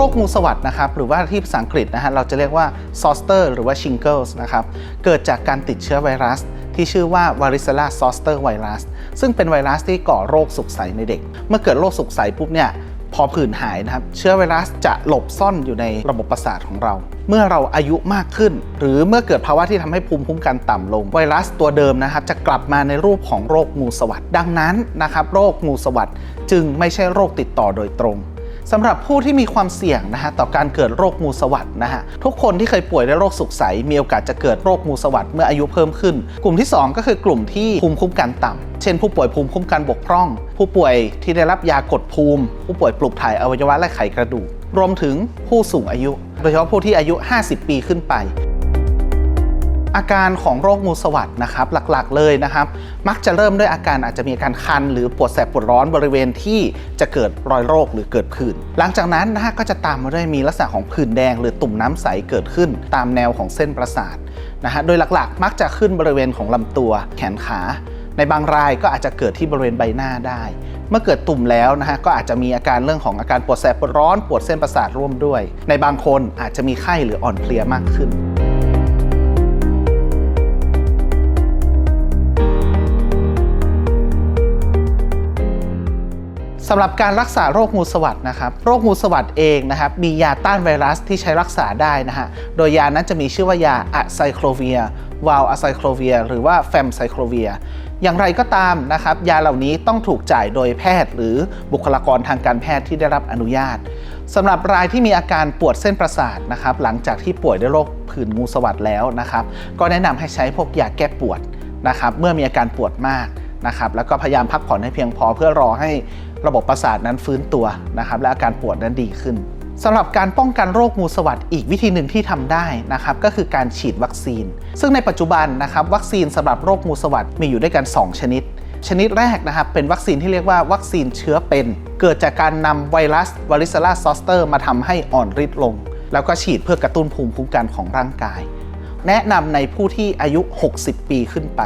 โรคงูสวัสดนะครับ หรือว่าที่ภาษาอังกฤษนะฮะเราจะเรียกว่า zoster หรือว่า shingles นะครับ เกิดจากการติดเชื้อไวรัส ที่ชื่อว่า varicella zoster virus ซึ่งเป็นไวรัสที่ก่อโรคสุกใสในเด็ก เมื่อเกิดโรคสุกใสปุ๊บเนี่ยพอผื่นหายนะครับ เชื้อไวรัสจะหลบซ่อนอยู่ในระบบประสาทของเรา เมื่อเราอายุมากขึ้น หรือเมื่อเกิดภาวะที่ทำให้ภูมิคุ้มกันต่ำลง ไวรัสตัวเดิมนะครับ จะกลับมาในรูปของโรคงูสวัสดดังนั้นนะครับ โรคงูสวัสดจึงไม่ใช่โรคติดต่อโดยตรง สำหรับผู้ที่มีความเสี่ยงนะฮะต่อการเกิดโรคมูสวัสดนะฮะทุกคนที่เคยป่วยด้วยโรคสุกใสมีโอกาสจะเกิดโรคมูสวัสดเมื่ออายุเพิ่มขึ้น กลุ่มที่ 2 ก็คือกลุ่มที่ภูมิคุ้มกันต่ำเช่น ผู้ป่วยภูมิคุ้มกันบกพร่อง ผู้ป่วยที่ได้รับยากดภูมิ ผู้ป่วยปลูกถ่ายอวัยวะและไขกระดูก รวมถึงผู้สูงอายุ โดยเฉพาะผู้ที่อายุ 50 ปีขึ้นไป อาการของโรคงูสวัสดนะครับหลักๆเลยนะครับ มักจะเริ่มด้วยอาการอาจจะมีอาการคัน หรือปวดแสบปวดร้อนบริเวณที่จะเกิดรอยโรคหรือเกิดผื่นหลังจากนั้นนะฮะก็จะตามมาด้วยมีลักษณะของผื่นแดง หรือตุ่มน้ำใสเกิดขึ้น ตามแนวของเส้นประสาทนะฮะโดยหลักๆ มักจะขึ้นบริเวณของลำตัวแขนขาในบางรายก็อาจจะเกิดที่บริเวณใบหน้าได้ เมื่อเกิดตุ่มแล้วนะฮะก็อาจจะมีอาการเรื่องของอาการปวดแสบปวดร้อน ปวดเส้นประสาทร่วมด้วย ในบางคนอาจจะมีไข้หรืออ่อนเพลียมากขึ้น สำหรับการรักษาโรคงูสวัสดนะครับ โรคงูสวัสดเองนะครับ มียาต้านไวรัสที่ใช้รักษาได้นะฮะ โดยยานั้นจะมีชื่อว่ายาอะไซโคลเวียวาลอะไซโคลเวีย หรือว่าแฟมไซโคลเวีย อย่างไรก็ตามนะครับ ยาเหล่านี้ต้องถูกจ่ายโดยแพทย์ หรือบุคลากรทางการแพทย์ที่ได้รับอนุญาตสำหรับรายที่มีอาการปวดเส้นประสาทนะครับ หลังจากที่ป่วยด้วยโรคผื่นงูสวัสดแล้วนะครับ ก็แนะนำให้ใช้พวกยาแก้ปวดนะครับ เมื่อมีอาการปวดมาก นะครับแล้วก็พยายามพักผ่อนให้เพียงพอเพื่อรอให้ระบบประสาทนั้นฟื้นตัวนะครับและอาการปวดนั้นดีขึ้นสำหรับการป้องกันโรคงูสวัสดอีกวิธีหนึ่งที่ทำได้นะครับก็คือการฉีดวัคซีน ซึ่งในปัจจุบันนะครับวัคซีนสำหรับโรคงูสวัสดมีอยู่ด้วยกัน 2 ชนิด ชนิดแรกนะครับเป็นวัคซีนที่เรียกว่าวัคซีนเชื้อเป็น เกิดจากการนำไวรัสวาริซ l ลาซอสเตอร์มาทำให้อ่อนฤทธิ์ลง แล้วก็ฉีดเพื่อกระตุ้นภูมิคุ้มกันของร่างกาย แนะนำในผู้ที่อายุ 60 ปีขึ้นไป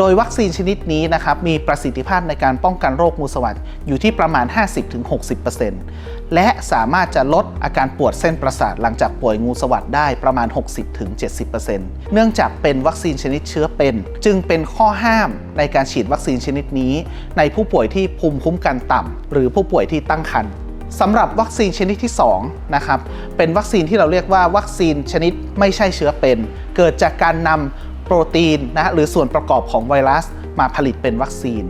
โดยวัคซีนชนิดนี้นะครับมีประสิทธิภาพในการป้องกันโรคงูสวัดอยู่ที่ประมาณ 50-60%และสามารถจะลดอาการปวดเส้นประสาทหลังจากป่วยงูสวัดได้ประมาณ 60-70%เนื่องจากเป็นวัคซีนชนิดเชื้อเป็น จึงเป็นข้อห้ามในการฉีดวัคซีนชนิดนี้ ในผู้ป่วยที่ภูมิคุ้มกันต่ำหรือผู้ป่วยที่ตั้งครรภ์สำหรับวัคซีนชนิดที่2นะครับเป็นวัคซีนที่เราเรียกว่าวัคซีนชนิดไม่ใช่เชื้อเป็น เกิดจากการนำ โปรตีนนะหรือส่วนประกอบของไวรัสมาผลิตเป็นวัคซีน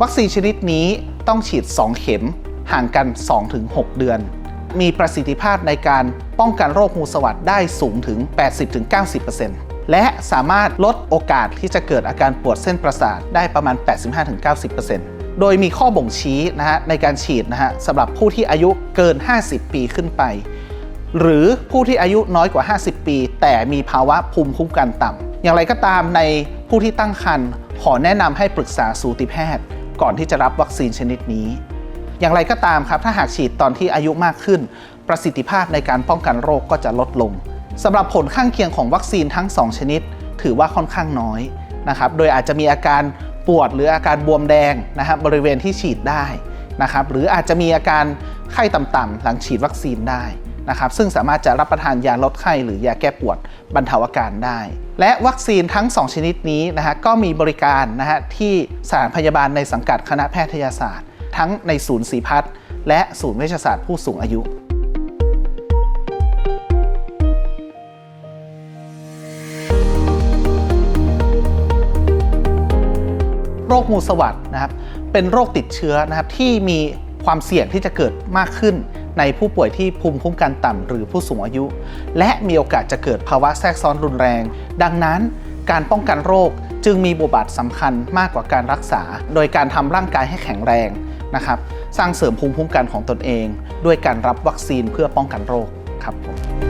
วัคซีนชนิดนี้ต้องฉีด 2 เข็มห่างกัน 2-6 เดือน มีประสิทธิภาพในการป้องกันโรคงูสวัสดได้สูงถึง 80-90%และสามารถลดโอกาสที่จะเกิดอาการปวดเส้นประสาทได้ประมาณ 85-90%โดยมีข้อบ่งชี้นะฮะในการฉีดนะฮะสำหรับผู้ที่อายุเกิน 50 ปีขึ้นไป หรือผู้ที่อายุน้อยกว่า 50 ปี แต่มีภาวะภูมิคุ้มกันต่ำ อย่างไรก็ตามในผู้ที่ตั้งครรภ์ขอแนะนำให้ปรึกษาสูติแพทย์ ก่อนที่จะรับวัคซีนชนิดนี้ อย่างไรก็ตามครับ ถ้าหากฉีดตอนที่อายุมากขึ้น ประสิทธิภาพในการป้องกันโรคก็จะลดลงสำหรับผลข้างเคียงของวัคซีนทั้ง 2 ชนิด ถือว่าค่อนข้างน้อยนะครับ โดยอาจจะมีอาการปวดหรืออาการบวมแดงนะครับบริเวณที่ฉีดได้นะครับ หรืออาจจะมีอาการไข้ต่ำๆหลังฉีดวัคซีนได้ นะครับซึ่งสามารถจะรับประทานยาลดไข้หรือยาแก้ปวดบรรเทาอาการได้ และวัคซีนทั้ง 2 ชนิดนี้นะฮะก็มีบริการนะฮะที่สถานพยาบาลในสังกัดคณะแพทยศาสตร์ ทั้งในศูนย์ศรีพัฒน์และศูนย์เวชศาสตร์ผู้สูงอายุโรคงูสวัสดนะครับเป็นโรคติดเชื้อนะครับที่มี ความเสี่ยงที่จะเกิดมากขึ้น ในผู้ป่วยที่ภูมิคุ้มกันต่ำหรือผู้สูงอายุ และมีโอกาสจะเกิดภาวะแทรกซ้อนรุนแรง ดังนั้นการป้องกันโรคจึงมีบทบาทสำคัญมากกว่าการรักษา โดยการทำร่างกายให้แข็งแรงนะครับ สร้างเสริมภูมิคุ้มกันของตนเอง ด้วยการรับวัคซีนเพื่อป้องกันโรคครับผม